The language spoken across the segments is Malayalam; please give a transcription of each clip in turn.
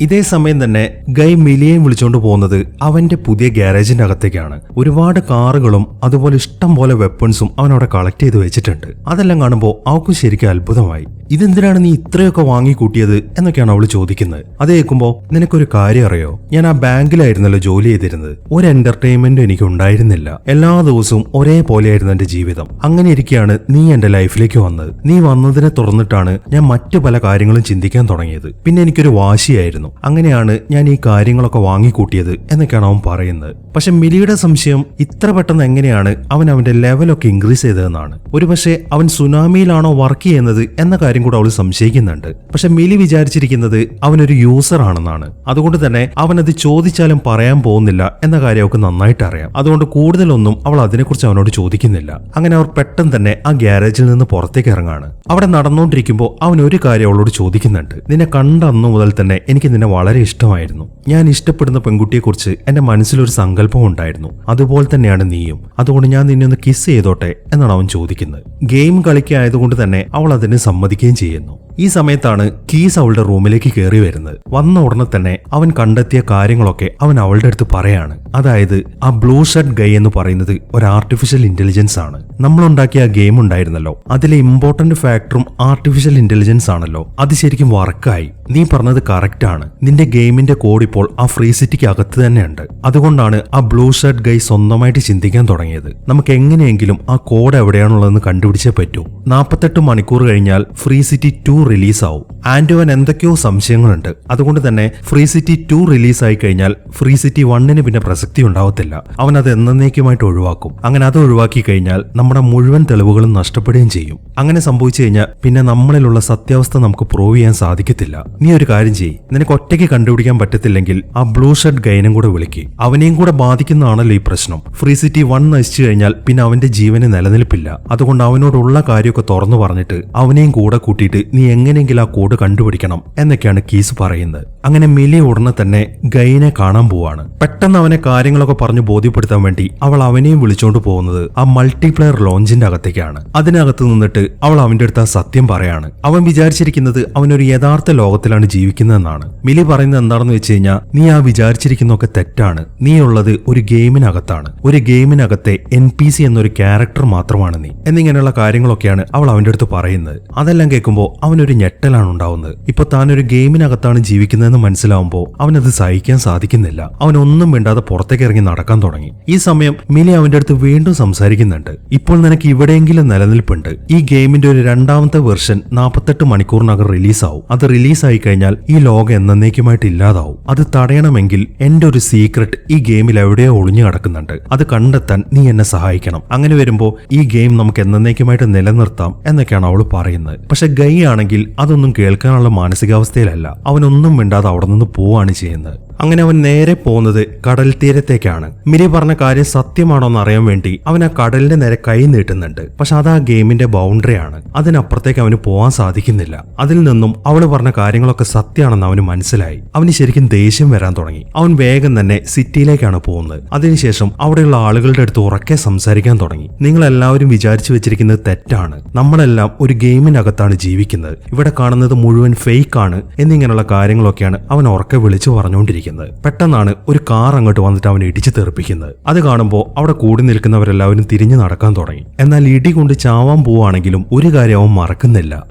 ഇതേ സമയം തന്നെ ഗൈ മിലിയെയും വിളിച്ചുകൊണ്ട് പോകുന്നത് അവന്റെ പുതിയ ഗ്യാരേജിന്റെ അകത്തേക്കാണ്. ഒരുപാട് കാറുകളും അതുപോലെ ഇഷ്ടം പോലെ വെപ്പൺസും അവൻ അവിടെ കളക്ട് ചെയ്ത് വെച്ചിട്ടുണ്ട്. അതെല്ലാം കാണുമ്പോൾ അവക്കും ശരിക്കും അത്ഭുതമായി. ഇതെന്തിനാണ് നീ ഇത്രയൊക്കെ വാങ്ങിക്കൂട്ടിയത് എന്നൊക്കെയാണ് അവൾ ചോദിക്കുന്നത്. അത് കേൾക്കുമ്പോൾ നിനക്കൊരു കാര്യം അറിയോ? ഞാൻ ആ ബാങ്കിലായിരുന്നല്ലോ ജോലി ചെയ്തിരുന്നത്. ഒരു എന്റർടൈൻമെന്റ് എനിക്ക് ഉണ്ടായിരുന്നില്ല. എല്ലാ ദിവസവും ഒരേപോലെയായിരുന്നു എന്റെ ജീവിതം. അങ്ങനെ ഇരിക്കെയാണ് നീ എന്റെ ലൈഫിലേക്ക് വന്നത്. നീ വന്നതിനെ തുറന്നിട്ടാണ് ഞാൻ മറ്റു പല കാര്യങ്ങളും ചിന്തിക്കാൻ തുടങ്ങിയത്. പിന്നെ എനിക്കൊരു വാശിയായിരുന്നു. അങ്ങനെയാണ് ഞാൻ ഈ കാര്യങ്ങളൊക്കെ വാങ്ങിക്കൂട്ടിയത് എന്നൊക്കെയാണ് അവൻ പറയുന്നത്. പക്ഷെ മിലിയുടെ സംശയം ഇത്ര പെട്ടെന്ന് എങ്ങനെയാണ് അവൻ അവന്റെ ലെവലൊക്കെ ഇൻക്രീസ് ചെയ്തതെന്നാണ്. ഒരുപക്ഷെ അവൻ സുനാമിയിലാണോ വർക്ക് ചെയ്യുന്നത് എന്ന കൂടെ അവൾ സംശയിക്കുന്നുണ്ട്. പക്ഷെ മിലി വിചാരിച്ചിരിക്കുന്നത് അവനൊരു യൂസർ ആണെന്നാണ്. അതുകൊണ്ട് തന്നെ അവൻ അത് ചോദിച്ചാലും പറയാൻ പോകുന്നില്ല എന്ന കാര്യം അവൾക്ക് നന്നായിട്ട് അറിയാം. അതുകൊണ്ട് കൂടുതലൊന്നും അവൾ അതിനെക്കുറിച്ച് അവനോട് ചോദിക്കുന്നില്ല. അങ്ങനെ അവർ പെട്ടെന്ന് തന്നെ ആ ഗ്യാരേജിൽ നിന്ന് പുറത്തേക്ക് ഇറങ്ങാണ്. അവിടെ നടന്നുകൊണ്ടിരിക്കുമ്പോൾ അവൻ ഒരു കാര്യം അവളോട് ചോദിക്കുന്നുണ്ട്. നിന്നെ കണ്ട അന്നു മുതൽ തന്നെ എനിക്ക് നിന്നെ വളരെ ഇഷ്ടമായിരുന്നു. ഞാൻ ഇഷ്ടപ്പെടുന്ന പെൺകുട്ടിയെക്കുറിച്ച് എന്റെ മനസ്സിലൊരു സങ്കല്പം ഉണ്ടായിരുന്നു. അതുപോലെ തന്നെയാണ് നീയും. അതുകൊണ്ട് ഞാൻ നിന്നെ ഒന്ന് കിസ് ചെയ്തോട്ടെ എന്നാണ് അവൻ ചോദിക്കുന്നത്. ഗെയിം കളിക്കായതുകൊണ്ട് തന്നെ അവൾ അതിന് സമ്മതിക്കുകയും ചെയ്യുന്നു. ഈ സമയത്താണ് കീസ് അവളുടെ റൂമിലേക്ക് കയറി വരുന്നത്. വന്ന ഉടനെ തന്നെ അവൻ കണ്ടെത്തിയ കാര്യങ്ങളൊക്കെ അവൻ അവളുടെ അടുത്ത് പറയാണ്. അതായത് ആ ബ്ലൂ ഷർട്ട് ഗൈ എന്ന് പറയുന്നത് ഒരു ആർട്ടിഫിഷ്യൽ ഇന്റലിജൻസ് ആണ്. നമ്മൾ ഉണ്ടാക്കിയ ആ ഗെയിം ഉണ്ടായിരുന്നല്ലോ. അതിലെ ഇമ്പോർട്ടന്റ് ഫാക്ടറും ആർട്ടിഫിഷ്യൽ ഇന്റലിജൻസ് ആണല്ലോ. അത് ശരിക്കും വർക്കായി നീ പറഞ്ഞത് കറക്റ്റ് ആണ്. നിന്റെ ഗെയിമിന്റെ കോഡ് ഇപ്പോൾ ആ ഫ്രീ സിറ്റിക്ക് അകത്ത് തന്നെയുണ്ട്. അതുകൊണ്ടാണ് ആ ബ്ലൂ ഷർട്ട് ഗൈ സ്വന്തമായിട്ട് ചിന്തിക്കാൻ തുടങ്ങിയത്. നമുക്ക് എങ്ങനെയെങ്കിലും ആ കോഡ് എവിടെയാണുള്ളതെന്ന് കണ്ടുപിടിച്ചേ പറ്റൂ. നാൽപ്പത്തെട്ട് മണിക്കൂർ കഴിഞ്ഞാൽ ഫ്രീ സിറ്റി ടു റിലീസ് ആവും. ആൻഡോവൻ എന്തൊക്കെയോ സംശയങ്ങളുണ്ട്. അതുകൊണ്ട് തന്നെ ഫ്രീ സിറ്റി ടു റിലീസായി കഴിഞ്ഞാൽ ഫ്രീ സിറ്റി വണ്ണിന് പിന്നെ പ്രസക്തി ഉണ്ടാവത്തില്ല. അവൻ അത് എന്നേക്കുമായിട്ട് ഒഴിവാക്കും. അങ്ങനെ അത് ഒഴിവാക്കി കഴിഞ്ഞാൽ നമ്മുടെ മുഴുവൻ തെളിവുകളും നഷ്ടപ്പെടുകയും ചെയ്യും. അങ്ങനെ സംഭവിച്ചു കഴിഞ്ഞാൽ പിന്നെ നമ്മളിലുള്ള സത്യാവസ്ഥ നമുക്ക് പ്രൂവ് ചെയ്യാൻ സാധിക്കത്തില്ല. നീ ഒരു കാര്യം ചെയ്യ്. നിനക്ക് ഒറ്റയ്ക്ക് കണ്ടുപിടിക്കാൻ പറ്റത്തില്ലെങ്കിൽ ആ ബ്ലൂ ഷർട്ട് ഗൈനും കൂടെ വിളിക്ക്. അവനെയും കൂടെ ബാധിക്കുന്നതാണല്ലോ ഈ പ്രശ്നം. ഫ്രീ സിറ്റി വൺ നശിച്ചു കഴിഞ്ഞാൽ പിന്നെ അവന്റെ ജീവന് നിലനിൽപ്പില്ല. അതുകൊണ്ട് അവനോടുള്ള കാര്യമൊക്കെ തുറന്നു പറഞ്ഞിട്ട് അവനെയും കൂടെ കൂട്ടിയിട്ട് നീ എങ്ങനെയെങ്കിലും ആ കോഡ് കണ്ടുപിടിക്കണം എന്നൊക്കെയാണ് കീസ് പറയുന്നത്. അങ്ങനെ മിലി ഉടനെ തന്നെ ഗൈനെ കാണാൻ പോവാണ്. പെട്ടെന്ന് അവനെ കാര്യങ്ങളൊക്കെ പറഞ്ഞു ബോധ്യപ്പെടുത്താൻ വേണ്ടി അവൾ അവനെയും വിളിച്ചോണ്ട് പോകുന്നത് ആ മൾട്ടിപ്ലെയർ ലോഞ്ചിന്റെ അകത്തേക്കാണ്. അതിനകത്ത് നിന്നിട്ട് അവൾ അവന്റെ അടുത്ത് ആ സത്യം പറയാണ്. അവൻ വിചാരിച്ചിരിക്കുന്നത് അവനൊരു യഥാർത്ഥ ലോകത്തിലാണ് ജീവിക്കുന്നതെന്നാണ്. മിലി പറയുന്നത് എന്താണെന്ന് വെച്ച് കഴിഞ്ഞാൽ നീ ആ വിചാരിച്ചിരിക്കുന്നൊക്കെ തെറ്റാണ്. നീ ഉള്ളത് ഒരു ഗെയിമിനകത്താണ്. ഒരു ഗെയിമിനകത്തെ എൻ പി സി എന്നൊരു ക്യാരക്ടർ മാത്രമാണ് നീ. എന്നിങ്ങനെയുള്ള കാര്യങ്ങളൊക്കെയാണ് അവൾ അവന്റെ അടുത്ത് പറയുന്നത്. അതെല്ലാം കേൾക്കുമ്പോൾ അവനൊരു ഞെട്ടലാണ് ഉണ്ടാവുന്നത്. ഇപ്പൊ താൻ ഒരു ഗെയിമിനകത്താണ് ജീവിക്കുന്നതെന്ന് മനസ്സിലാവുമ്പോൾ അവനത് സഹിക്കാൻ സാധിക്കുന്നില്ല. അവൻ ഒന്നും വേണ്ടാതെ പുറത്തേക്ക് ഇറങ്ങി നടക്കാൻ തുടങ്ങി. ഈ സമയം മിലി അവന്റെ അടുത്ത് വീണ്ടും സംസാരിക്കുന്നുണ്ട്. ഇപ്പോൾ നിനക്ക് ഇവിടെയെങ്കിലും നിലനിൽപ്പുണ്ട്. ഈ ഗെയിമിന്റെ ഒരു രണ്ടാമത്തെ വെർഷൻ നാൽപ്പത്തെട്ട് മണിക്കൂറിനകം റിലീസാവും. അത് റിലീസായി കഴിഞ്ഞാൽ ഈ ലോകം എന്നേക്കുമായിട്ട് ഇല്ലാതാവും. അത് തടയണമെങ്കിൽ എന്റെ ഒരു സീക്രട്ട് ഈ ഗെയിമിൽ എവിടെയോ ഒളിഞ്ഞു കിടക്കുന്നുണ്ട്. അത് കണ്ടെത്താൻ നീ എന്നെ സഹായിക്കണം. അങ്ങനെ വരുമ്പോൾ ഈ ഗെയിം നമുക്ക് എന്നേക്കുമായിട്ട് നിലനിർത്താം എന്നൊക്കെയാണ് അവൾ പറയുന്നത്. പക്ഷെ ഗൈ ആണെങ്കിൽ അതൊന്നും കേൾക്കാനുള്ള മാനസികാവസ്ഥയിലല്ല. അവനൊന്നും മിണ്ടാതെ അവിടെ നിന്ന് പോവാണ് ചെയ്യുന്നത്. അങ്ങനെ അവൻ നേരെ പോകുന്നത് കടൽ തീരത്തേക്കാണ്. മിരി പറഞ്ഞ കാര്യം സത്യമാണോ എന്ന് അറിയാൻ വേണ്ടി അവൻ ആ കടലിന്റെ നേരെ കൈ നീട്ടുന്നുണ്ട്. പക്ഷെ അത് ആ ഗെയിമിന്റെ ബൗണ്ടറിയാണ് അതിനപ്പുറത്തേക്ക് അവന് പോകാൻ സാധിക്കുന്നില്ല. അതിൽ നിന്നും അവൾ പറഞ്ഞ കാര്യങ്ങളൊക്കെ സത്യമാണെന്ന് അവന് മനസ്സിലായി. അവന് ശരിക്കും ദേഷ്യം വരാൻ തുടങ്ങി. അവൻ വേഗം തന്നെ സിറ്റിയിലേക്കാണ് പോകുന്നത്. അതിനുശേഷം അവിടെയുള്ള ആളുകളുടെ അടുത്ത് ഉറക്കെ സംസാരിക്കാൻ തുടങ്ങി. നിങ്ങൾ എല്ലാവരും വിചാരിച്ചു വെച്ചിരിക്കുന്നത് തെറ്റാണ്. നമ്മളെല്ലാം ഒരു ഗെയിമിനകത്താണ് ജീവിക്കുന്നത്. ഇവിടെ കാണുന്നത് മുഴുവൻ ഫേക്ക് ആണ് എന്നിങ്ങനെയുള്ള കാര്യങ്ങളൊക്കെയാണ് അവൻ ഉറക്കെ വിളിച്ചു പറഞ്ഞുകൊണ്ടിരിക്കുന്നത്. പെട്ടെന്നാണ് ഒരു കാർ അങ്ങോട്ട് വന്നിട്ട് അവനെ ഇടിച്ചു തെറിപ്പിക്കുന്നത്. അത് കാണുമ്പോൾ അവിടെ കൂടി നിൽക്കുന്നവരെല്ലാവരും തിരിഞ്ഞു നടക്കാൻ തുടങ്ങി. എന്നാൽ ഇടി കൊണ്ട് ചാവാൻ പോവാണെങ്കിലും ഒരു കാര്യം അവൻ മറക്കുന്നില്ല.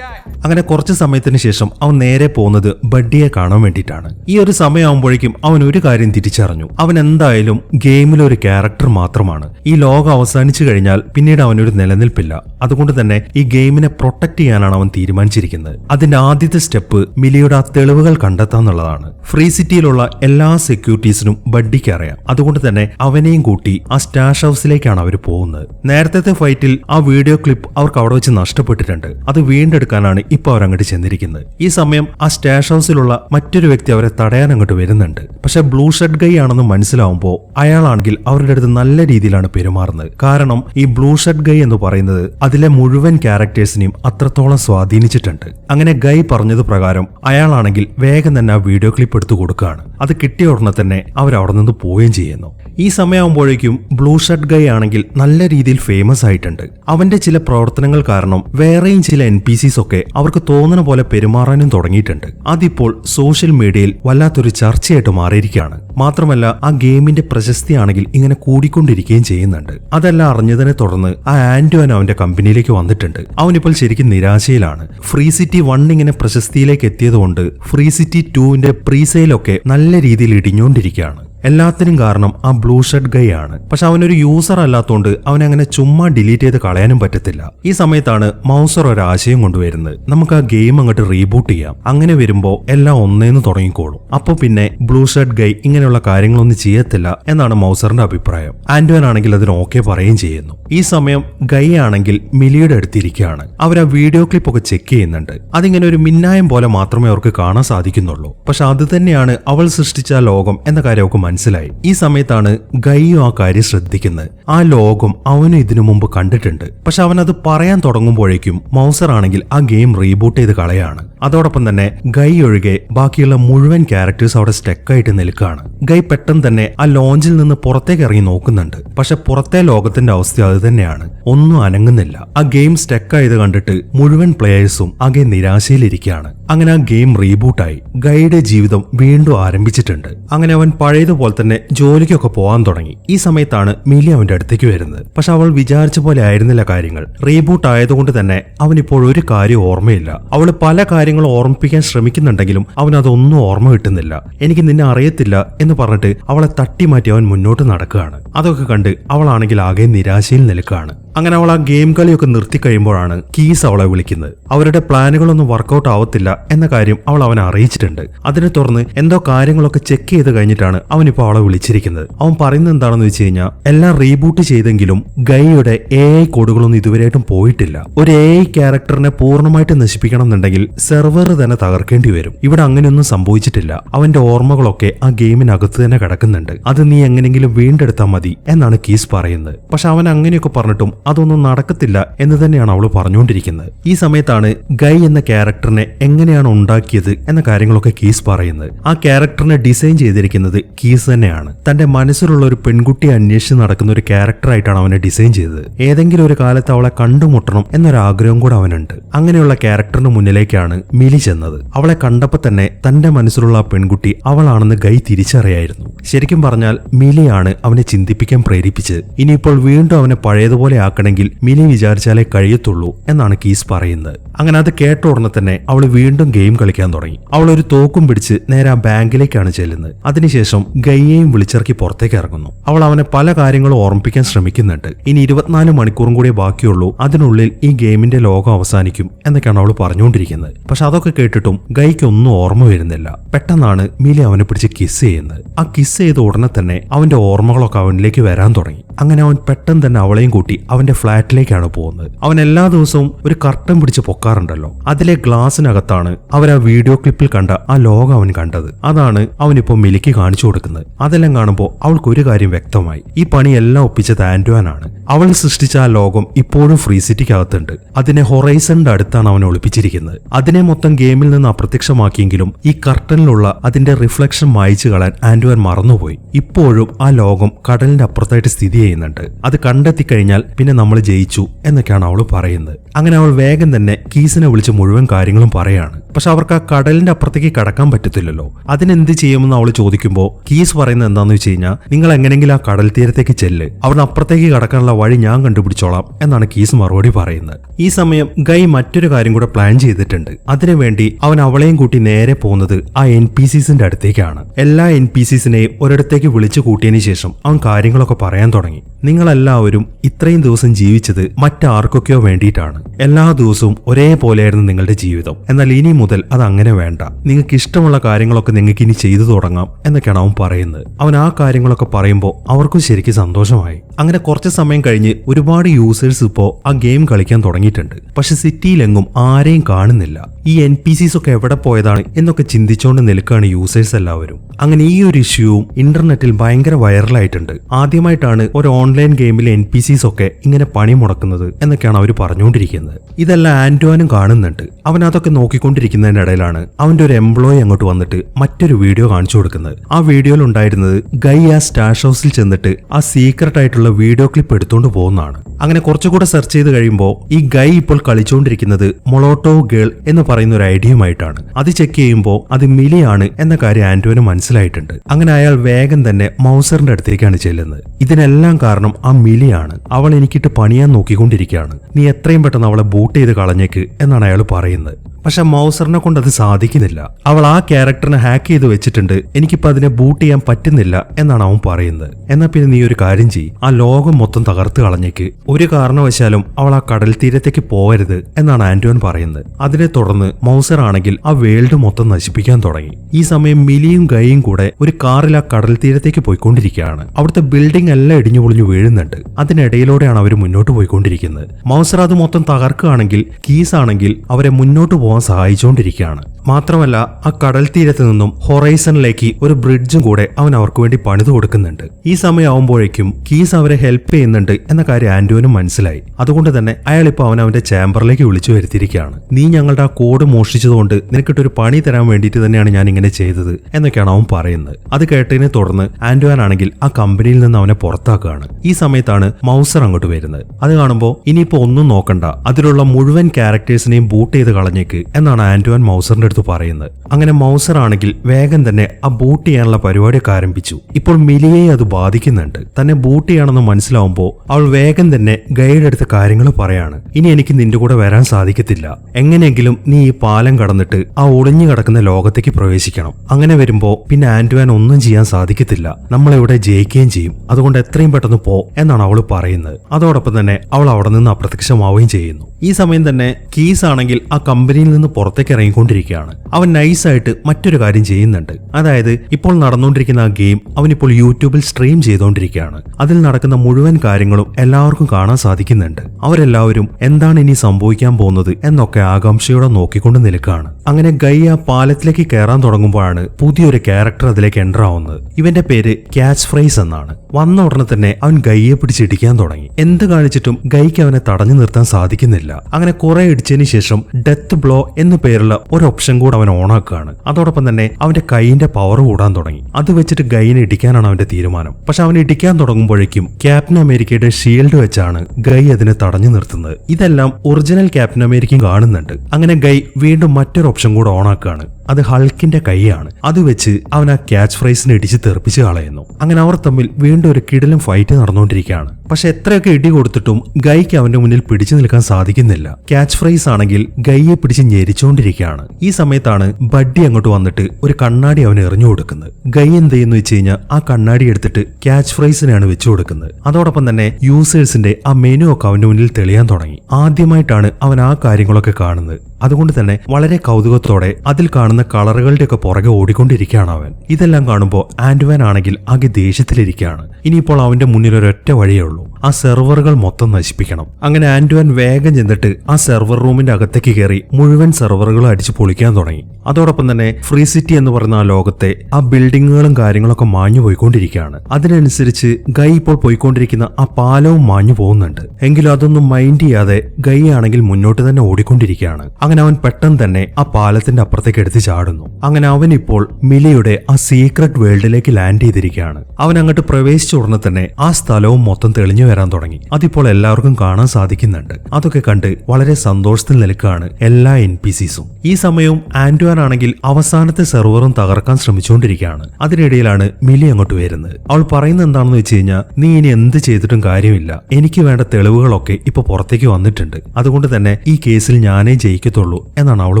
അങ്ങനെ കുറച്ച് സമയത്തിന് ശേഷം അവൻ നേരെ പോകുന്നത് ബഡ്ഡിയെ കാണാൻ വേണ്ടിയിട്ടാണ്. ഈ ഒരു സമയമാകുമ്പോഴേക്കും അവൻ ഒരു കാര്യം തിരിച്ചറിഞ്ഞു. അവൻ എന്തായാലും ഗെയിമിൽ ഒരു ക്യാരക്ടർ മാത്രമാണ്. ഈ ലോകം അവസാനിച്ചു കഴിഞ്ഞാൽ പിന്നീട് അവനൊരു നിലനിൽപ്പില്ല. അതുകൊണ്ട് തന്നെ ഈ ഗെയിമിനെ പ്രൊട്ടക്ട് ചെയ്യാനാണ് അവൻ തീരുമാനിച്ചിരിക്കുന്നത്. അതിന്റെ ആദ്യത്തെ സ്റ്റെപ്പ് മിലിയുടെ ആ തെളിവുകൾ കണ്ടെത്താന്നുള്ളതാണ് ഫ്രീ സിറ്റിയിലുള്ള എല്ലാ സെക്യൂരിറ്റീസിനും ബഡ്ഡിക്ക് അറിയാം. അതുകൊണ്ട് തന്നെ അവനെയും കൂട്ടി ആ സ്റ്റാഷ് ഹൗസിലേക്കാണ് അവർ പോകുന്നത്. നേരത്തെ ഫൈറ്റിൽ ആ വീഡിയോ ക്ലിപ്പ് അവർക്ക് അവിടെ വെച്ച് നഷ്ടപ്പെട്ടിട്ടുണ്ട്. അത് വീണ്ടെടുക്കാനാണ് ഇപ്പൊ അവരങ്ങോട്ട് ചെന്നിരിക്കുന്നത്. ഈ സമയം ആ സ്റ്റാഷ് ഹൗസിലുള്ള മറ്റൊരു വ്യക്തി അവരെ തടയാൻ അങ്ങോട്ട് വരുന്നുണ്ട്. പക്ഷെ ബ്ലൂ ഷർട്ട് ഗൈ ആണെന്ന് മനസ്സിലാവുമ്പോൾ അയാളാണെങ്കിൽ അവരുടെ അടുത്ത് നല്ല രീതിയിലാണ് പെരുമാറുന്നത്. കാരണം ഈ ബ്ലൂ ഷർട്ട് ഗൈ എന്ന് പറയുന്നത് അത് അതിലെ മുഴുവൻ ക്യാരക്ടേഴ്സിനെയും അത്രത്തോളം സ്വാധീനിച്ചിട്ടുണ്ട്. അങ്ങനെ ഗൈ പറഞ്ഞത് പ്രകാരം അയാളാണെങ്കിൽ വേഗം തന്നെ ആ വീഡിയോ ക്ലിപ്പ് എടുത്തു കൊടുക്കുകയാണ്. അത് കിട്ടിയ ഉടനെ തന്നെ അവർ അവിടെ നിന്ന് പോവുകയും ചെയ്യുന്നു. ഈ സമയമാകുമ്പോഴേക്കും ബ്ലൂ ഷർട്ട് ഗൈ ആണെങ്കിൽ നല്ല രീതിയിൽ ഫേമസ് ആയിട്ടുണ്ട്. അവന്റെ ചില പ്രവർത്തനങ്ങൾ കാരണം വേറെയും ചില എൻ പി സിസ് ഒക്കെ അവർക്ക് തോന്നുന്ന പോലെ പെരുമാറാനും തുടങ്ങിയിട്ടുണ്ട്. അതിപ്പോൾ സോഷ്യൽ മീഡിയയിൽ വല്ലാത്തൊരു ചർച്ചയായിട്ട് മാറിയിരിക്കുകയാണ്. മാത്രമല്ല ആ ഗെയിമിന്റെ പ്രശസ്തിയാണെങ്കിൽ ഇങ്ങനെ കൂടിക്കൊണ്ടിരിക്കുകയും ചെയ്യുന്നുണ്ട്. അതെല്ലാം അറിഞ്ഞതിനെ തുടർന്ന് ആ ആന്റോ അവന്റെ കമ്പനിയിലേക്ക് വന്നിട്ടുണ്ട്. അവനിപ്പോൾ ശരിക്കും നിരാശയിലാണ്. ഫ്രീ സിറ്റി വൺ ഇങ്ങനെ പ്രശസ്തിയിലേക്ക് എത്തിയതുകൊണ്ട് ഫ്രീ സിറ്റി ടുവിന്റെ പ്രീസെയിലൊക്കെ നല്ല രീതിയിൽ ഇടിഞ്ഞുകൊണ്ടിരിക്കുകയാണ്. എല്ലാത്തിനും കാരണം ആ ബ്ലൂ ഷർട്ട് ഗൈ ആണ്. പക്ഷെ അവനൊരു യൂസർ അല്ലാത്തതുകൊണ്ട് അവനങ്ങനെ ചുമ്മാ ഡിലീറ്റ് ചെയ്ത് കളയാനും പറ്റത്തില്ല. ഈ സമയത്താണ് മൗസർ ഒരു ആശയം കൊണ്ടുവരുന്നത്. നമുക്ക് ആ ഗെയിം അങ്ങോട്ട് റീബൂട്ട് ചെയ്യാം. അങ്ങനെ വരുമ്പോ എല്ലാം ഒന്നേന്ന് തുടങ്ങിക്കോളും. അപ്പോൾ പിന്നെ ബ്ലൂ ഷർട്ട് ഗൈ ഇങ്ങനെയുള്ള കാര്യങ്ങളൊന്നും ചെയ്യത്തില്ല എന്നാണ് മൗസറിന്റെ അഭിപ്രായം. ആന്റോൻ ആണെങ്കിൽ അതിന് ഓക്കെ പറയുകയും ചെയ്യുന്നു. ഈ സമയം ഗൈ ആണെങ്കിൽ മിലിയുടെ അടുത്തിരിക്കുകയാണ്. അവർ ആ വീഡിയോ ക്ലിപ്പ് ഒക്കെ ചെക്ക് ചെയ്യുന്നുണ്ട്. അതിങ്ങനെ ഒരു മിന്നായം പോലെ മാത്രമേ അവർക്ക് കാണാൻ സാധിക്കുന്നുള്ളൂ. പക്ഷെ അത് തന്നെയാണ് അവൾ സൃഷ്ടിച്ച ലോകം എന്ന കാര്യം മനസ്സിലായി. ഈ സമയത്താണ് ഗയ്യോ ആ കാര്യം ശ്രദ്ധിക്കുന്നത്. ആ ലോകം അവനും ഇതിനു മുമ്പ് കണ്ടിട്ടുണ്ട്. പക്ഷെ അവൻ അത് പറയാൻ തുടങ്ങുമ്പോഴേക്കും മൗസർ ആണെങ്കിൽ ആ ഗെയിം റീബൂട്ട് ചെയ്ത് കളയാണ്. അതോടൊപ്പം തന്നെ ഗൈ ഒഴികെ ബാക്കിയുള്ള മുഴുവൻ ക്യാരക്ടേഴ്സ് അവിടെ സ്റ്റെക്കായിട്ട് നിൽക്കുകയാണ്. ഗൈ പെട്ടെന്ന് തന്നെ ആ ലോഞ്ചിൽ നിന്ന് പുറത്തേക്ക് ഇറങ്ങി നോക്കുന്നുണ്ട്. പക്ഷെ പുറത്തെ ലോകത്തിന്റെ അവസ്ഥ അത് തന്നെയാണ്. ഒന്നും അനങ്ങുന്നില്ല. ആ ഗെയിം സ്റ്റെക്കായത് കണ്ടിട്ട് മുഴുവൻ പ്ലേയേഴ്സും ആകെ നിരാശയിലിരിക്കുകയാണ്. അങ്ങനെ ആ ഗെയിം റീബൂട്ടായി. ഗൈയുടെ ജീവിതം വീണ്ടും ആരംഭിച്ചിട്ടുണ്ട്. അങ്ങനെ അവൻ പഴയതുപോലെ തന്നെ ജോലിക്കൊക്കെ പോകാൻ തുടങ്ങി. ഈ സമയത്താണ് മിലി അവന്റെ അടുത്തേക്ക് വരുന്നത്. പക്ഷെ അവൾ വിചാരിച്ച പോലെ ആയിരുന്നില്ല കാര്യങ്ങൾ. റീബൂട്ട് ആയതുകൊണ്ട് തന്നെ അവൻ ഇപ്പോൾ ഒരു കാര്യം ഓർമ്മയില്ല. അവൾ പല കാര്യങ്ങളും ഓർമ്മിപ്പിക്കാൻ ശ്രമിക്കുന്നുണ്ടെങ്കിലും അവൻ അതൊന്നും ഓർമ്മ കിട്ടുന്നില്ല. എനിക്ക് നിന്നെ അറിയത്തില്ല എന്ന് പറഞ്ഞിട്ട് അവളെ തട്ടി മാറ്റി അവൻ മുന്നോട്ട് നടക്കുകയാണ്. അതൊക്കെ കണ്ട് അവളാണെങ്കിൽ ആകെ നിരാശയിൽ നിൽക്കുകയാണ്. അങ്ങനെ അവൾ ആ ഗെയിം കളിയൊക്കെ നിർത്തി കഴിയുമ്പോഴാണ് കീസ് അവളെ വിളിക്കുന്നത്. അവരുടെ പ്ലാനുകളൊന്നും വർക്കൗട്ട് ആവത്തില്ല എന്ന കാര്യം അവൾ അവനെ അറിയിച്ചിട്ടുണ്ട്. അതിനെ തുടർന്ന് എന്തോ കാര്യങ്ങളൊക്കെ ചെക്ക് ചെയ്ത് കഴിഞ്ഞിട്ടാണ് അവൻ അവളെ വിളിച്ചിരിക്കുന്നത്. അവൻ പറയുന്നത് എന്താണെന്ന് വെച്ച് കഴിഞ്ഞാൽ എല്ലാം റീബൂട്ട് ചെയ്തെങ്കിലും ഗൈയുടെ എ ഐ കോഡുകളൊന്നും ഇതുവരെയായിട്ടും പോയിട്ടില്ല. ഒരു എ ഐ ക്യാരക്ടറിനെ പൂർണമായിട്ട് നശിപ്പിക്കണം എന്നുണ്ടെങ്കിൽ സെർവർ തന്നെ തകർക്കേണ്ടി വരും. ഇവിടെ അങ്ങനെയൊന്നും സംഭവിച്ചിട്ടില്ല. അവന്റെ ഓർമ്മകളൊക്കെ ആ ഗെയിമിനകത്ത് തന്നെ കിടക്കുന്നുണ്ട്. അത് നീ എങ്ങനെങ്കിലും വീണ്ടെടുത്താൽ മതി എന്നാണ് കീസ് പറയുന്നത്. പക്ഷെ അവൻ അങ്ങനെയൊക്കെ പറഞ്ഞിട്ടും അതൊന്നും നടക്കത്തില്ല എന്ന് തന്നെയാണ് അവൾ പറഞ്ഞുകൊണ്ടിരിക്കുന്നത്. ഈ സമയത്താണ് ഗൈ എന്ന ക്യാരക്ടറിനെ എങ്ങനെയാണ് ഉണ്ടാക്കിയത് എന്ന കാര്യങ്ങളൊക്കെ കീസ് പറയുന്നത്. ആ ക്യാരക്ടറിനെ ഡിസൈൻ ചെയ്തിരിക്കുന്നത് കീസ് തന്നെയാണ്. തന്റെ മനസ്സിലുള്ള ഒരു പെൺകുട്ടിയെ അന്വേഷിച്ച് നടക്കുന്ന ഒരു ക്യാരക്ടറായിട്ടാണ് അവനെ ഡിസൈൻ ചെയ്തത്. ഏതെങ്കിലും ഒരു കാലത്ത് അവളെ കണ്ടുമുട്ടണം എന്നൊരാഗ്രഹം കൂടെ അവനുണ്ട്. അങ്ങനെയുള്ള ക്യാരക്ടറിന് മുന്നിലേക്കാണ് മിലി ചെന്നത്. അവളെ കണ്ടപ്പോൾ തന്നെ തന്റെ മനസ്സിലുള്ള ആ പെൺകുട്ടി അവളാണെന്ന് ഗൈ തിരിച്ചറിയായിരുന്നു. ശരിക്കും പറഞ്ഞാൽ മിലിയാണ് അവനെ ചിന്തിപ്പിക്കാൻ പ്രേരിപ്പിച്ചത്. ഇനിയിപ്പോൾ വീണ്ടും അവനെ പഴയതുപോലെ ആക്കണമെങ്കിൽ മിനി വിചാരിച്ചാലേ കഴിയത്തുള്ളൂ എന്നാണ് കീസ് പറയുന്നത്. അങ്ങനെ അത് കേട്ട ഉടനെ തന്നെ അവൾ വീണ്ടും ഗെയിം കളിക്കാൻ തുടങ്ങി. അവൾ ഒരു തോക്കും പിടിച്ച് നേരെ ആ ബാങ്കിലേക്കാണ് ചെല്ലുന്നത്. അതിനുശേഷം ഗയ്യയും വിളിച്ചിറക്കി പുറത്തേക്ക് ഇറങ്ങുന്നു. അവൾ അവനെ പല കാര്യങ്ങളും ഓർമ്മിപ്പിക്കാൻ ശ്രമിക്കുന്നുണ്ട്. ഇനി ഇരുപത്തിനാല് മണിക്കൂറും കൂടിയേ ബാക്കിയുള്ളൂ. അതിനുള്ളിൽ ഈ ഗെയിമിന്റെ ലോകം അവസാനിക്കും എന്നൊക്കെയാണ് അവൾ പറഞ്ഞുകൊണ്ടിരിക്കുന്നത്. പക്ഷെ അതൊക്കെ കേട്ടിട്ടും ഗൈക്ക് ഒന്നും ഓർമ്മ വരുന്നില്ല. പെട്ടെന്നാണ് മിലി അവനെ പിടിച്ച് കിസ് ചെയ്യുന്നത്. ആ കിസ് ചെയ്ത ഉടനെ തന്നെ അവന്റെ ഓർമ്മകളൊക്കെ അവനിലേക്ക് വരാൻ തുടങ്ങി. അങ്ങനെ അവൻ പെട്ടെന്ന് തന്നെ അവളെയും കൂട്ടി അവന്റെ ഫ്ളാറ്റിലേക്കാണ് പോകുന്നത്. അവൻ എല്ലാ ദിവസവും ഒരു കർട്ടൻ പിടിച്ച് പൊക്കാറുണ്ടല്ലോ. അതിലെ ഗ്ലാസിനകത്താണ് അവർ ആ വീഡിയോ ക്ലിപ്പിൽ കണ്ട ആ ലോകം അവൻ കണ്ടത്. അതാണ് അവനിപ്പോ മിലിക്ക് കാണിച്ചു കൊടുക്കുന്നത്. അതെല്ലാം കാണുമ്പോൾ അവൾക്ക് ഒരു കാര്യം വ്യക്തമായി. ഈ പണിയെല്ലാം ഒപ്പിച്ചത് ആന്റുവാനാണ് അവൾ സൃഷ്ടിച്ച ആ ലോകം ഇപ്പോഴും ഫ്രീ സിറ്റിക്കകത്തുണ്ട്. അതിനെ ഹൊറൈസണിന്റെ അടുത്താണ് അവൻ ഒളിപ്പിച്ചിരിക്കുന്നത്. അതിനെ മൊത്തം ഗെയിമിൽ നിന്ന് അപ്രത്യക്ഷമാക്കിയെങ്കിലും ഈ കർട്ടനിലുള്ള അതിന്റെ റിഫ്ലക്ഷൻ മായിച്ചു കളയാൻ ആന്റുവാൻ മറന്നുപോയി. ഇപ്പോഴും ആ ലോകം കടലിന്റെ അപ്പുറത്തായിട്ട് സ്ഥിതി ചെയ്യുന്നുണ്ട്. അത് കണ്ടെത്തി കഴിഞ്ഞാൽ പിന്നെ നമ്മൾ ജയിച്ചു എന്നൊക്കെയാണ് അവൾ പറയുന്നത്. അങ്ങനെ അവൾ വേഗം തന്നെ കീസിനെ വിളിച്ച് മുഴുവൻ കാര്യങ്ങളും പറയാണ്. പക്ഷെ അവർക്ക് ആ കടലിന്റെ അപ്പുറത്തേക്ക് കടക്കാൻ പറ്റത്തില്ലല്ലോ. അതിനെന്ത് ചെയ്യുമെന്ന് അവൾ ചോദിക്കുമ്പോൾ കീസ് പറയുന്നത് എന്താന്ന് വെച്ച് കഴിഞ്ഞാൽ നിങ്ങൾ എങ്ങനെങ്കിലും ആ കടൽ തീരത്തേക്ക് ചെല്ല്. അവിടെ അപ്പുറത്തേക്ക് കടക്കാനുള്ള വഴി ഞാൻ കണ്ടുപിടിച്ചോളാം എന്നാണ് കീസ് മറുപടി പറയുന്നത്. ഈ സമയം ഗൈ മറ്റൊരു കാര്യം കൂടെ പ്ലാൻ ചെയ്തിട്ടുണ്ട്. അതിനുവേണ്ടി അവൻ അവളെയും കൂട്ടി നേരെ പോകുന്നത് ആ എൻ പി സിസിന്റെ അടുത്തേക്കാണ്. എല്ലാ എൻ പി സിസിനെയും ഒരിടത്തേക്ക് വിളിച്ചു കൂട്ടിയതിനു ശേഷം അവൻ കാര്യങ്ങളൊക്കെ പറയാൻ തുടങ്ങി. стороны നിങ്ങളെല്ലാവരും ഇത്രയും ദിവസം ജീവിച്ചത് മറ്റാർക്കൊക്കെയോ വേണ്ടിയിട്ടാണ്. എല്ലാ ദിവസവും ഒരേപോലെയായിരുന്നു നിങ്ങളുടെ ജീവിതം. എന്നാൽ ഇനി മുതൽ അത് അങ്ങനെ വേണ്ട. നിങ്ങൾക്ക് ഇഷ്ടമുള്ള കാര്യങ്ങളൊക്കെ നിങ്ങൾക്ക് ഇനി ചെയ്തു തുടങ്ങാം എന്നൊക്കെയാണ് അവൻ പറയുന്നത്. അവൻ ആ കാര്യങ്ങളൊക്കെ പറയുമ്പോൾ അവർക്കും ശരിക്കും സന്തോഷമായി. അങ്ങനെ കുറച്ച് സമയം കഴിഞ്ഞ് ഒരുപാട് യൂസേഴ്സ് ഇപ്പോൾ ആ ഗെയിം കളിക്കാൻ തുടങ്ങിയിട്ടുണ്ട്. പക്ഷെ സിറ്റിയിലെങ്ങും ആരെയും കാണുന്നില്ല. ഈ എൻ പി സിസ് ഒക്കെ എവിടെ പോയതാണ് എന്നൊക്കെ ചിന്തിച്ചുകൊണ്ട് നിൽക്കുകയാണ് യൂസേഴ്സ് എല്ലാവരും. അങ്ങനെ ഈ ഒരു ഇഷ്യൂവും ഇന്റർനെറ്റിൽ ഭയങ്കര വൈറലായിട്ടുണ്ട് ആദ്യമായിട്ടാണ് ഒരു ഓൺലൈൻ ഗെയിമിലെ എൻ പി സീസ് ഒക്കെ ഇങ്ങനെ പണി മുടക്കുന്നത് എന്നൊക്കെയാണ് അവർ പറഞ്ഞുകൊണ്ടിരിക്കുന്നത്. ഇതെല്ലാം ആന്റോനും കാണുന്നുണ്ട്. അവൻ അതൊക്കെ നോക്കിക്കൊണ്ടിരിക്കുന്നതിന്റെ ഇടയിലാണ് അവന്റെ ഒരു എംപ്ലോയി അങ്ങോട്ട് വന്നിട്ട് മറ്റൊരു വീഡിയോ കാണിച്ചു കൊടുക്കുന്നത്. ആ വീഡിയോയിൽ ഉണ്ടായിരുന്നത് ഗൈ ആ സ്റ്റാഷ് ഹൗസിൽ ചെന്നിട്ട് ആ സീക്രട്ട് ആയിട്ടുള്ള വീഡിയോ ക്ലിപ്പ് എടുത്തുകൊണ്ട് പോകുന്നതാണ്. അങ്ങനെ കുറച്ചുകൂടെ സെർച്ച് ചെയ്ത് കഴിയുമ്പോൾ ഈ ഗൈ ഇപ്പോൾ കളിച്ചുകൊണ്ടിരിക്കുന്നത് മൊളോട്ടോ ഗേൾ എന്ന് പറയുന്ന ഒരു ഐഡിയയുമായിട്ടാണ് അത് ചെക്ക് ചെയ്യുമ്പോൾ അത് മിലിയാണ് എന്ന കാര്യം ആന്റോന് മനസ്സിലായിട്ടുണ്ട്. അങ്ങനെ അയാൾ വേഗം തന്നെ മൗസറിന്റെ അടുത്തേക്കാണ് ചെല്ലുന്നത്. ഇതിനെല്ലാം കാരണം ആ മിലിയാണ്. അവൾ എനിക്കിട്ട് പണിയാൻ നോക്കിക്കൊണ്ടിരിക്കുകയാണ്. നീ എത്രയും പെട്ടെന്ന് അവളെ ബൂട്ട് ചെയ്ത് കളഞ്ഞേക്ക് എന്നാണ് അയാൾ പറയുന്നത്. പക്ഷെ മൗസറിനെ കൊണ്ട് അത് സാധിക്കുന്നില്ല. അവൾ ആ ക്യാരക്ടറിനെ ഹാക്ക് ചെയ്ത് വെച്ചിട്ടുണ്ട്. എനിക്കിപ്പോ അതിനെ ബൂട്ട് ചെയ്യാൻ പറ്റുന്നില്ല എന്നാണ് അവൻ പറയുന്നത്. എന്നാ പിന്നെ നീ ഒരു കാര്യം ചെയ്യ്. ആ ലോകം മൊത്തം തകർത്ത് കളഞ്ഞേക്ക്. ഒരു കാരണവശാലും അവൾ ആ കടൽ തീരത്തേക്ക് പോകരുത് എന്നാണ് ആന്റോൻ പറയുന്നത്. അതിനെ തുടർന്ന് മൗസർ ആണെങ്കിൽ ആ വേൾഡ് മൊത്തം നശിപ്പിക്കാൻ തുടങ്ങി. ഈ സമയം മിലിയും ഗൈയും കൂടെ ഒരു കാറിൽ ആ കടൽ തീരത്തേക്ക് പോയിക്കൊണ്ടിരിക്കുകയാണ്. അവിടുത്തെ ബിൽഡിംഗ് എല്ലാം ഇടിഞ്ഞു പൊളിഞ്ഞു വീഴുന്നുണ്ട്. അതിനിടയിലൂടെയാണ് അവർ മുന്നോട്ട് പോയിക്കൊണ്ടിരിക്കുന്നത്. മൗസർ അത് മൊത്തം തകർക്കുകയാണെങ്കിൽ കീസ് ആണെങ്കിൽ അവരെ മുന്നോട്ട് പോകാൻ സഹായിച്ചുകൊണ്ടിരിക്കുകയാണ് മാത്രമല്ല ആ കടൽ തീരത്ത് നിന്നും ഹൊറൈസണിലേക്ക് ഒരു ബ്രിഡ്ജും കൂടെ അവൻ അവർക്ക് വേണ്ടി പണിതു കൊടുക്കുന്നുണ്ട്. ഈ സമയമാകുമ്പോഴേക്കും കീസ് അവരെ ഹെൽപ്പ് ചെയ്യുന്നുണ്ട് എന്ന കാര്യം ആന്റോനും മനസ്സിലായി. അതുകൊണ്ട് തന്നെ അയാൾ ഇപ്പോൾ അവൻ അവന്റെ ചേംബറിലേക്ക് വിളിച്ചു വരുത്തിയിരിക്കുകയാണ്. നീ ഞങ്ങളുടെ ആ കോഡ് മോഷ്ടിച്ചതുകൊണ്ട് നിനക്കിട്ടൊരു പണി തരാൻ വേണ്ടിയിട്ട് തന്നെയാണ് ഞാൻ ഇങ്ങനെ ചെയ്തത് എന്നൊക്കെയാണ് അവൻ പറയുന്നത്. അത് കേട്ടതിനെ തുടർന്ന് ആന്റോൻ ആണെങ്കിൽ ആ കമ്പനിയിൽ നിന്ന് അവനെ പുറത്താക്കുകയാണ്. ഈ സമയത്താണ് മൗസർ അങ്ങോട്ട് വരുന്നത്. അത് കാണുമ്പോൾ ഇനിയിപ്പോ ഒന്നും നോക്കണ്ട. അതിലുള്ള മുഴുവൻ ക്യാരക്ടേഴ്സിനെയും ബൂട്ട് ചെയ്ത് കളഞ്ഞേക്ക്. എന്നാണ് ആന്റോൻ മൗസറിന്റെ അടുത്ത് പറയുന്നത്. അങ്ങനെ മൗസർ ആണെങ്കിൽ വേഗം തന്നെ ആ ബൂട്ട് ചെയ്യാനുള്ള പരിപാടിയൊക്കെ ആരംഭിച്ചു. ഇപ്പോൾ മിലിയെ അത് ബാധിക്കുന്നുണ്ട്. തന്നെ ബൂട്ട് ചെയ്യണമെന്ന് മനസ്സിലാവുമ്പോൾ അവൾ വേഗം തന്നെ ഗൈഡ് എടുത്ത കാര്യങ്ങൾ പറയാണ്. ഇനി എനിക്ക് നിന്റെ കൂടെ വരാൻ സാധിക്കത്തില്ല. എങ്ങനെയെങ്കിലും നീ ഈ പാലം കടന്നിട്ട് ആ ഒളിഞ്ഞു കിടക്കുന്ന ലോകത്തേക്ക് പ്രവേശിക്കണം. അങ്ങനെ വരുമ്പോ പിന്നെ ആന്റുവാൻ ഒന്നും ചെയ്യാൻ സാധിക്കത്തില്ല. നമ്മളിവിടെ ജയിക്കുകയും ചെയ്യും. അതുകൊണ്ട് എത്രയും പെട്ടെന്ന് പോ എന്നാണ് അവൾ പറയുന്നത്. അതോടൊപ്പം തന്നെ അവൾ അവിടെ നിന്ന് അപ്രത്യക്ഷമാവുകയും ചെയ്യുന്നു. ഈ സമയം തന്നെ കീസ് ആണെങ്കിൽ ആ കമ്പനിയിൽ നിന്ന് പുറത്തേക്ക് ഇറങ്ങിക്കൊണ്ടിരിക്കുകയാണ്. അവൻ നൈസായിട്ട് മറ്റൊരു കാര്യം ചെയ്യുന്നുണ്ട്. അതായത് ഇപ്പോൾ നടന്നുകൊണ്ടിരിക്കുന്ന ആ ഗെയിം അവനിപ്പോൾ യൂട്യൂബിൽ സ്ട്രീം ചെയ്തുകൊണ്ടിരിക്കുകയാണ്. അതിൽ നടക്കുന്ന മുഴുവൻ കാര്യങ്ങളും എല്ലാവർക്കും കാണാൻ സാധിക്കുന്നുണ്ട്. അവരെല്ലാവരും എന്താണ് ഇനി സംഭവിക്കാൻ പോകുന്നത് എന്നൊക്കെ ആകാംക്ഷയോടെ നോക്കിക്കൊണ്ട് നിൽക്കുകയാണ്. അങ്ങനെ ഗയ്യ പാലത്തിലേക്ക് കയറാൻ തുടങ്ങുമ്പോഴാണ് പുതിയൊരു ക്യാരക്ടർ അതിലേക്ക് എന്റർ ആവുന്നത്. ഇവന്റെ പേര് ക്യാച്ച് ഫ്രൈസ് എന്നാണ്. വന്ന ഉടനെ തന്നെ അവൻ ഗൈയെ പിടിച്ചിടിക്കാൻ തുടങ്ങി. എന്ത് കാണിച്ചിട്ടും ഗൈക്ക് അവനെ തടഞ്ഞു നിർത്താൻ സാധിക്കുന്നില്ല. അങ്ങനെ കുറെ ഇടിച്ചതിന് ശേഷം ഡെത്ത് ബ്ലോ എന്നു പേരുള്ള ഒരു ഓപ്ഷൻ കൂടെ അവൻ ഓണാക്കുകയാണ്. അതോടൊപ്പം തന്നെ അവന്റെ കൈയിന്റെ പവർ കൂടാൻ തുടങ്ങി. അത് വെച്ചിട്ട് ഗൈനെ ഇടിക്കാനാണ് അവന്റെ തീരുമാനം. പക്ഷെ അവൻ ഇടിക്കാൻ തുടങ്ങുമ്പോഴേക്കും ക്യാപ്റ്റൻ അമേരിക്കയുടെ ഷീൽഡ് വെച്ചാണ് ഗൈ അതിനെ തടഞ്ഞു നിർത്തുന്നത്. ഇതെല്ലാം ഒറിജിനൽ ക്യാപ്റ്റൻ അമേരിക്കയും കാണുന്നുണ്ട്. അങ്ങനെ ഗൈ വീണ്ടും മറ്റൊരു ഓപ്ഷൻ കൂടെ ഓണാക്കുകയാണ്. അത് ഹൾക്കിന്റെ കൈയാണ്. അത് വെച്ച് അവൻ ആ ക്യാച്ച് ഫ്രൈസിനെ ഇടിച്ച് തെറിപ്പിച്ച് കളയുന്നു. അങ്ങനെ അവർ തമ്മിൽ വീണ്ടും ഒരു കിടലും ഫൈറ്റ് നടന്നുകൊണ്ടിരിക്കുകയാണ്. പക്ഷെ എത്രയൊക്കെ ഇടി കൊടുത്തിട്ടും ഗൈക്ക് അവന്റെ മുന്നിൽ പിടിച്ചു നിൽക്കാൻ സാധിക്കുന്നില്ല. ക്യാച്ച് ഫ്രൈസ് ആണെങ്കിൽ ഗൈയെ പിടിച്ച് ഞെരിച്ചുകൊണ്ടിരിക്കുകയാണ് ഈ സമയത്താണ് ബഡ്ഡി അങ്ങോട്ട് വന്നിട്ട് ഒരു കണ്ണാടി അവന് എറിഞ്ഞു കൊടുക്കുന്നത്. ഗൈ എന്ത് ചെയ്യുന്നു വെച്ച് കഴിഞ്ഞാൽ ആ കണ്ണാടി എടുത്തിട്ട് ക്യാച്ച് ഫ്രൈസിനെയാണ് വെച്ചു കൊടുക്കുന്നത്. അതോടൊപ്പം തന്നെ യൂസേഴ്സിന്റെ ആ മെനു ഒക്കെ അവന്റെ മുന്നിൽ തെളിയാൻ തുടങ്ങി. ആദ്യമായിട്ടാണ് അവൻ ആ കാര്യങ്ങളൊക്കെ കാണുന്നത്. അതുകൊണ്ട് തന്നെ വളരെ കൗതുകത്തോടെ അതിൽ കാണുന്ന കളറുകളുടെ ഒക്കെ പുറകെ ഓടിക്കൊണ്ടിരിക്കുകയാണ് അവൻ. ഇതെല്ലാം കാണുമ്പോൾ ആൻഡ്വാൻ ആണെങ്കിൽ ആകെ ദേഷ്യത്തിലിരിക്കുകയാണ്. ഇനിയിപ്പോൾ അവന്റെ മുന്നിൽ ഒരൊറ്റ വഴിയേ ഉള്ളൂ. ആ സെർവറുകൾ മൊത്തം നശിപ്പിക്കണം. അങ്ങനെ ആൻഡ്വാൻ വേഗം ചെന്നിട്ട് ആ സെർവർ റൂമിന്റെ അകത്തേക്ക് കയറി മുഴുവൻ സെർവറുകളും അടിച്ചു പൊളിക്കാൻ തുടങ്ങി. അതോടൊപ്പം തന്നെ ഫ്രീ സിറ്റി എന്ന് പറയുന്ന ആ ലോകത്തെ ആ ബിൽഡിങ്ങുകളും കാര്യങ്ങളൊക്കെ മാഞ്ഞു പോയിക്കൊണ്ടിരിക്കുകയാണ്. അതിനനുസരിച്ച് ഗൈ ഇപ്പോൾ പോയിക്കൊണ്ടിരിക്കുന്ന ആ പാലവും മാഞ്ഞു പോകുന്നുണ്ട്. എങ്കിലും അതൊന്നും മൈൻഡ് ചെയ്യാതെ ഗൈ ആണെങ്കിൽ മുന്നോട്ട് തന്നെ ഓടിക്കൊണ്ടിരിക്കുകയാണ്. അങ്ങനെ അവൻ പെട്ടെന്ന് തന്നെ ആ പാലത്തിന്റെ അപ്പുറത്തേക്ക് എടുത്ത് ചാടുന്നു. അങ്ങനെ അവൻ ഇപ്പോൾ മിലയുടെ ആ സീക്രട്ട് വേൾഡിലേക്ക് ലാൻഡ് ചെയ്തിരിക്കുകയാണ്. അവൻ അങ്ങോട്ട് പ്രവേശിച്ച ഉടനെ തന്നെ ആ സ്ഥലവും മൊത്തം തെളിഞ്ഞു വരാൻ തുടങ്ങി. അതിപ്പോൾ എല്ലാവർക്കും കാണാൻ സാധിക്കുന്നുണ്ട്. അതൊക്കെ കണ്ട് വളരെ സന്തോഷത്തിൽ നിൽക്കുകയാണ് എല്ലാ എൻ പി സിസും ഈ സമയവും ആന്റുവാൻ ആണെങ്കിൽ അവസാനത്തെ സെർവറും തകർക്കാൻ ശ്രമിച്ചുകൊണ്ടിരിക്കുകയാണ്. അതിനിടയിലാണ് മിലി അങ്ങോട്ട് വരുന്നത്. അവൾ പറയുന്നത് എന്താണെന്ന് വെച്ച് കഴിഞ്ഞാൽ നീ ഇനി എന്ത് ചെയ്തിട്ടും കാര്യമില്ല. എനിക്ക് വേണ്ട തെളിവുകളൊക്കെ ഇപ്പൊ പുറത്തേക്ക് വന്നിട്ടുണ്ട്. അതുകൊണ്ട് തന്നെ ഈ കേസിൽ ഞാനേ ജയിക്കത്തുള്ളൂ എന്നാണ് അവൾ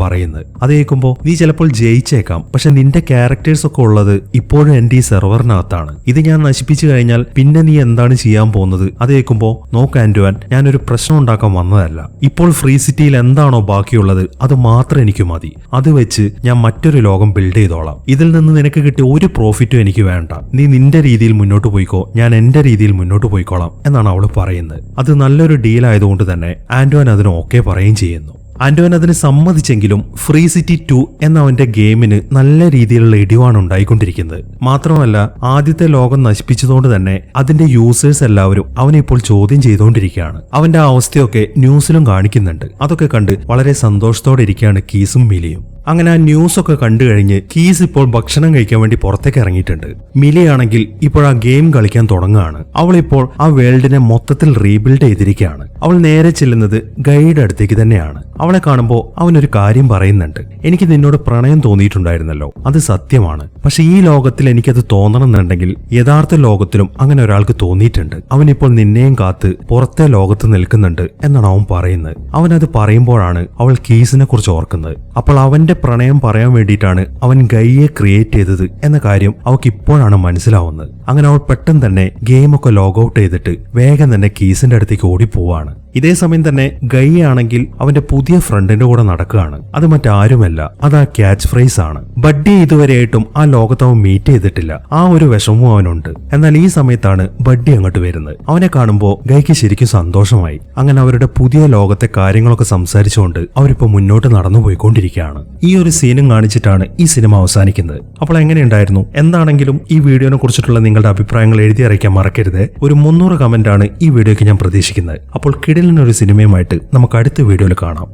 പറയുന്നത്. അത് കേൾക്കുമ്പോൾ നീ ചിലപ്പോൾ ജയിച്ചേക്കാം. പക്ഷെ നിന്റെ ക്യാരക്ടേഴ്സ് ഒക്കെ ഉള്ളത് ഇപ്പോഴും എന്റെ ഈ സെർവറിനകത്താണ്. ഇത് ഞാൻ നശിപ്പിച്ചു കഴിഞ്ഞാൽ പിന്നെ നീ എന്താണ് ചെയ്യാൻ പോകുന്നത്? അത് കേൾക്കുമ്പോൾ നോക്ക് ആൻഡുവാൻ ഞാനൊരു പ്രശ്നം ഉണ്ടാക്കാൻ വന്നതല്ല. ഇപ്പോൾ ഫ്രീ സിറ്റിയിൽ എന്താണോ ബാക്കിയുള്ളത് അത് മാത്രം എനിക്ക് മതി. അത് വെച്ച് ഞാൻ മറ്റൊരു ലോകം ബിൽഡ് ചെയ്തോളാം. ഇതിൽ നിന്ന് നിനക്ക് കിട്ടിയ ഒരു പ്രോഫിറ്റും എനിക്ക് വേണ്ട. നീ നിന്റെ രീതിയിൽ മുന്നോട്ട് പോയിക്കോ ഞാൻ എന്റെ രീതിയിൽ മുന്നോട്ട് പോയിക്കോളാം എന്നാണ് അവൾ പറയുന്നത്. അത് നല്ലൊരു ഡീൽ ആയതുകൊണ്ട് തന്നെ ആന്റുവാൻ അതിന് ഓക്കെ പറയുകയും ചെയ്യുന്നു. ആന്റോൻ അതിന് സമ്മതിച്ചെങ്കിലും ഫ്രീ സിറ്റി ടു എന്ന അവന്റെ ഗെയിമിന് നല്ല രീതിയിലുള്ള ഇടിവാണ് ഉണ്ടായിക്കൊണ്ടിരിക്കുന്നത്. മാത്രമല്ല ആദ്യത്തെ ലോകം നശിപ്പിച്ചതുകൊണ്ട് തന്നെ അതിന്റെ യൂസേഴ്സ് എല്ലാവരും അവനെ ഇപ്പോൾ ചോദ്യം ചെയ്തുകൊണ്ടിരിക്കുകയാണ്. അവന്റെ ആ അവസ്ഥയൊക്കെ ന്യൂസിലും കാണിക്കുന്നുണ്ട്. അതൊക്കെ കണ്ട് വളരെ സന്തോഷത്തോടെ ഇരിക്കുകയാണ് കീസും മിലിയും. അങ്ങനെ ആ ന്യൂസ് ഒക്കെ കണ്ടു കഴിഞ്ഞ് കീസ് ഇപ്പോൾ ഭക്ഷണം കഴിക്കാൻ വേണ്ടി പുറത്തേക്ക് ഇറങ്ങിയിട്ടുണ്ട്. മിലിയാണെങ്കിൽ ഇപ്പോൾ ആ ഗെയിം കളിക്കാൻ തുടങ്ങുകയാണ്. അവൾ ഇപ്പോൾ ആ വേൾഡിനെ മൊത്തത്തിൽ റീബിൽഡ് ചെയ്തിരിക്കുകയാണ്. അവൾ നേരെ ചെല്ലുന്നത് ഗൈഡ് അടുത്തേക്ക് തന്നെയാണ്. അവളെ കാണുമ്പോൾ അവനൊരു കാര്യം പറയുന്നുണ്ട്. എനിക്ക് നിന്നോട് പ്രണയം തോന്നിയിട്ടുണ്ടായിരുന്നല്ലോ. അത് സത്യമാണ്. പക്ഷെ ഈ ലോകത്തിൽ എനിക്കത് തോന്നണമെന്നുണ്ടെങ്കിൽ യഥാർത്ഥ ലോകത്തിലും അങ്ങനെ ഒരാൾക്ക് തോന്നിയിട്ടുണ്ട്. അവനിപ്പോൾ നിന്നെയും കാത്ത് പുറത്തെ ലോകത്ത് നിൽക്കുന്നുണ്ട് എന്നാണ് അവൻ പറയുന്നത്. അവനത് പറയുമ്പോഴാണ് അവൾ കീസിനെ കുറിച്ച് ഓർക്കുന്നത്. അപ്പോൾ അവന്റെ പ്രണയം പറയാൻ വേണ്ടിയിട്ടാണ് അവൻ ഗൈയെ ക്രിയേറ്റ് ചെയ്തത് എന്ന കാര്യം അവൾക്ക് ഇപ്പോഴാണ് മനസ്സിലാവുന്നത്. അങ്ങനെ അവൾ പെട്ടെന്ന് തന്നെ ഗെയിമൊക്കെ ലോഗ് ഔട്ട് ചെയ്തിട്ട് വേഗം തന്നെ കീസിന്റെ അടുത്തേക്ക് ഓടിപ്പോവാണ് ഇതേ സമയം തന്നെ ഗൈ ആണെങ്കിൽ അവന്റെ പുതിയ ഫ്രണ്ടിന്റെ കൂടെ നടക്കുകയാണ്. അത് മറ്റാരുമല്ല അത് ആ ക്യാച്ച് ഫ്രൈസ് ആണ്. ബഡ്ഡി ഇതുവരെയായിട്ടും ആ ലോകത്ത് അവൻ മീറ്റ് ചെയ്തിട്ടില്ല. ആ ഒരു വിഷമവും അവനുണ്ട്. എന്നാൽ ഈ സമയത്താണ് ബഡ്ഡി അങ്ങോട്ട് വരുന്നത്. അവനെ കാണുമ്പോൾ ഗൈക്ക് ശരിക്കും സന്തോഷമായി. അങ്ങനെ അവരുടെ പുതിയ ലോകത്തെ കാര്യങ്ങളൊക്കെ സംസാരിച്ചുകൊണ്ട് അവരിപ്പോ മുന്നോട്ട് നടന്നു പോയിക്കൊണ്ടിരിക്കുകയാണ് ഈ ഒരു സീനും കാണിച്ചിട്ടാണ് ഈ സിനിമ അവസാനിക്കുന്നത്. അപ്പോൾ എങ്ങനെയുണ്ടായിരുന്നു? എന്താണെങ്കിലും ഈ വീഡിയോനെ കുറിച്ചിട്ടുള്ള നിങ്ങളുടെ അഭിപ്രായങ്ങൾ എഴുതി അറിയിക്കാൻ മറക്കരുത്. ഒരു മുന്നൂറ് കമന്റ് ആണ് ഈ വീഡിയോയ്ക്ക് ഞാൻ പ്രതീക്ഷിക്കുന്നത്. അപ്പോൾ കിടിലിനൊരു സിനിമയുമായിട്ട് നമുക്ക് അടുത്ത വീഡിയോയിൽ കാണാം.